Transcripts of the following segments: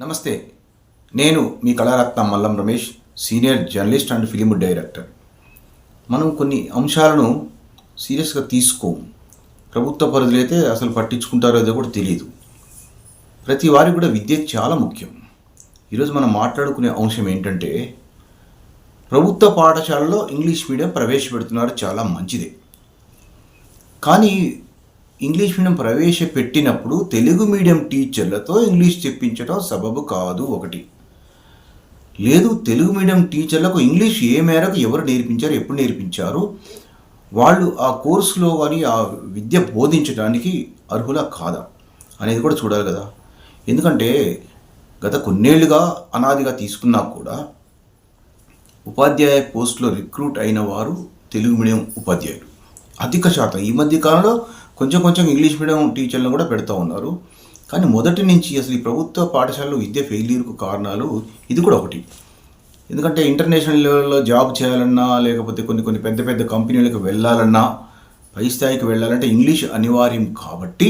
నమస్తే నేను మీ Kalaratna Mallam Ramesh senior journalist and film director. మనం కొన్ని అంశాలను సీరియస్గా తీసుకోము. ప్రభుత్వ పరిధులు అయితే అసలు పట్టించుకుంటారో అదో కూడా తెలియదు ప్రతి వారికి కూడా విద్య చాలా ముఖ్యం. ఈరోజు మనం మాట్లాడుకునే అంశం ఏంటంటే ప్రభుత్వ పాఠశాలలో ఇంగ్లీష్ మీడియం ప్రవేశపెడుతున్నారు చాలా మంచిదే. కానీ ఇంగ్లీష్ మీడియం ప్రవేశపెట్టినప్పుడు తెలుగు మీడియం టీచర్లతో ఇంగ్లీష్ చెప్పించడం సబబు కాదు ఒకటి. లేదు తెలుగు మీడియం టీచర్లకు ఇంగ్లీష్ ఏ మేరకు ఎవరు నేర్పించారు ఎప్పుడు నేర్పించారు? వాళ్ళు ఆ కోర్సులో కానీ ఆ విద్య బోధించడానికి అర్హుల కాదా? అనేది కూడా చూడాలి కదా. ఎందుకంటే గత కొన్నేళ్ళుగా అనాదిగా తీసుకున్నా కూడా ఉపాధ్యాయ పోస్టులో రిక్రూట్ అయిన వారు తెలుగు మీడియం ఉపాధ్యాయులు. అధిక శాతం. ఈ మధ్య కాలంలో కొంచెం కొంచెం ఇంగ్లీష్ మీడియం టీచర్లను కూడా పెడతా ఉన్నారు. కానీ మొదటి నుంచి అసలు ఈ ప్రభుత్వ పాఠశాలలో విద్య ఫెయిల్యూర్కు కారణాలు ఇది కూడా ఒకటి. ఎందుకంటే ఇంటర్నేషనల్ లెవెల్లో జాబ్ చేయాలన్నా లేకపోతే కొన్ని కొన్ని పెద్ద పెద్ద కంపెనీలకు వెళ్ళాలన్నా పై స్థాయికి వెళ్ళాలంటే ఇంగ్లీష్ అనివార్యం కాబట్టి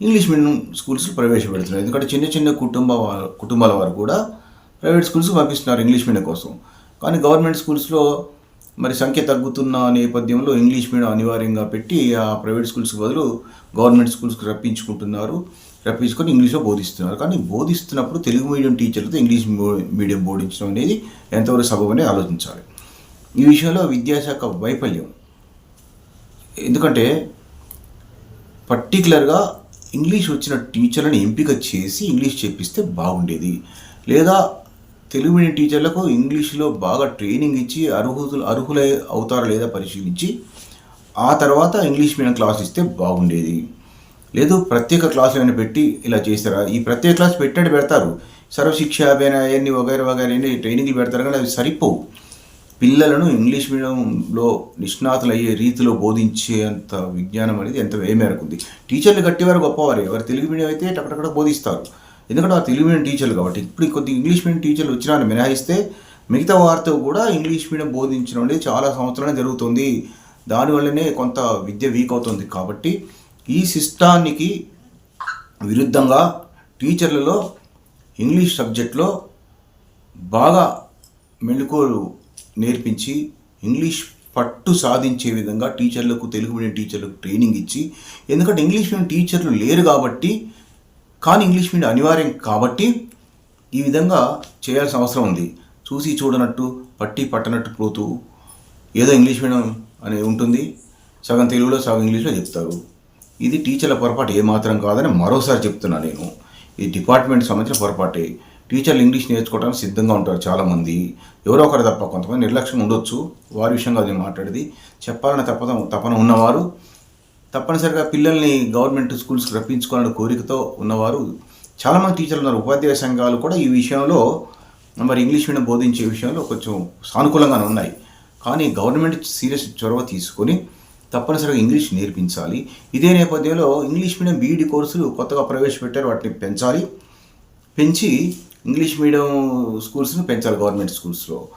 ఇంగ్లీష్ మీడియం స్కూల్స్ ప్రవేశపెడుతున్నారు. ఎందుకంటే చిన్న చిన్న కుటుంబ కుటుంబాల వారు కూడా ప్రైవేట్ స్కూల్స్ పంపిస్తున్నారు ఇంగ్లీష్ మీడియం కోసం. కానీ గవర్నమెంట్ స్కూల్స్లో మరి సంఖ్య తగ్గుతున్న నేపథ్యంలో ఇంగ్లీష్ మీడియం అనివార్యంగా పెట్టి ఆ ప్రైవేట్ స్కూల్స్ బదులు గవర్నమెంట్ స్కూల్స్కి రప్పించుకుంటున్నారు. రప్పించుకొని ఇంగ్లీష్లో బోధిస్తున్నారు. కానీ బోధిస్తున్నప్పుడు తెలుగు మీడియం టీచర్లతో ఇంగ్లీష్ మీడియం బోధించడం అనేది ఎంతవరకు సబబని ఆలోచించాలి. ఈ విషయంలో విద్యాశాఖ వైఫల్యం. ఎందుకంటే పర్టికులర్గా ఇంగ్లీష్ వచ్చిన టీచర్లను ఎంపిక చేసి ఇంగ్లీష్ చెప్పిస్తే బాగుండేది. లేదా తెలుగు మీడియం టీచర్లకు ఇంగ్లీష్లో బాగా ట్రైనింగ్ ఇచ్చి అర్హులు అర్హులై అవుతారా లేదా పరిశీలించి ఆ తర్వాత ఇంగ్లీష్ మీడియం క్లాస్ ఇస్తే బాగుండేది. లేదు ప్రత్యేక క్లాసులు ఏమైనా పెట్టి ఇలా చేస్తారా? ఈ ప్రత్యేక క్లాస్ పెట్టాడు పెడతారు. సర్వశిక్ష అభియాన్ అవన్నీ వగైరా ట్రైనింగ్ అన్ని ట్రైనింగ్లు పెడతారు కానీ అవి సరిపోవు. పిల్లలను ఇంగ్లీష్ మీడియంలో నిష్ణాతులు అయ్యే రీతిలో బోధించేంత విజ్ఞానం అనేది ఎంత ఏ మేరకు ఉంది టీచర్లు గట్టివారు గొప్పవారు. ఎవరు తెలుగు మీడియం అయితే టక్కడక్కడ బోధిస్తారు. ఎందుకంటే ఆ తెలుగు మీడియం టీచర్లు కాబట్టి. ఇప్పుడు కొద్ది ఇంగ్లీష్ మీడియం టీచర్లు వచ్చినా మినహాయిస్తే మిగతా వారితో కూడా ఇంగ్లీష్ మీడియం బోధించడం అనేది చాలా సంవత్సరాలే జరుగుతుంది. దానివల్లనే కొంత విద్య వీక్ అవుతుంది. కాబట్టి ఈ సిస్టానికి విరుద్ధంగా టీచర్లలో ఇంగ్లీష్ సబ్జెక్ట్లో బాగా మెళుకువలు నేర్పించి ఇంగ్లీష్ పట్టు సాధించే విధంగా టీచర్లకు తెలుగు మీడియం టీచర్లకు ట్రైనింగ్ ఇచ్చి ఎందుకంటే ఇంగ్లీష్ మీడియం టీచర్లు లేరు కాబట్టి కానీ ఇంగ్లీష్ మీడియం అనివార్యం కాబట్టి ఈ విధంగా చేయాల్సిన అవసరం ఉంది. చూసి చూడనట్టు పట్టి పట్టనట్టు పోతూ ఏదో ఇంగ్లీష్ మీడియం అని ఉంటుంది. సగం తెలుగులో సగం ఇంగ్లీష్లో చెప్తారు. ఇది టీచర్ల పొరపాటు ఏమాత్రం కాదని మరోసారి చెప్తున్నా నేను. ఇది డిపార్ట్మెంట్ సంబంధించిన పొరపాటే. టీచర్లు ఇంగ్లీష్ నేర్చుకోవడానికి సిద్ధంగా ఉంటారు చాలామంది. ఎవరో ఒకరు తప్ప కొంతమంది నిర్లక్ష్యం ఉండొచ్చు. వారి విషయంగా నేను మాట్లాడేది. చెప్పాలని తప్పన తపన ఉన్నవారు. తప్పనిసరిగా పిల్లల్ని గవర్నమెంట్ స్కూల్స్కి రప్పించుకోవాలనే కోరికతో ఉన్నవారు చాలామంది టీచర్లు ఉన్నారు. ఉపాధ్యాయ సంఘాలు కూడా ఈ విషయంలో మరి ఇంగ్లీష్ మీడియం బోధించే విషయంలో కొంచెం సానుకూలంగానే ఉన్నాయి. కానీ గవర్నమెంట్ సీరియస్ చొరవ తీసుకొని తప్పనిసరిగా ఇంగ్లీష్ నేర్పించాలి. ఇదే నేపథ్యంలో ఇంగ్లీష్ మీడియం బీఈడి కోర్సులు కొత్తగా ప్రవేశపెట్టారు. వాటిని పెంచాలి. పెంచి ఇంగ్లీష్ మీడియం స్కూల్స్ని పెంచాలి గవర్నమెంట్ స్కూల్స్లో.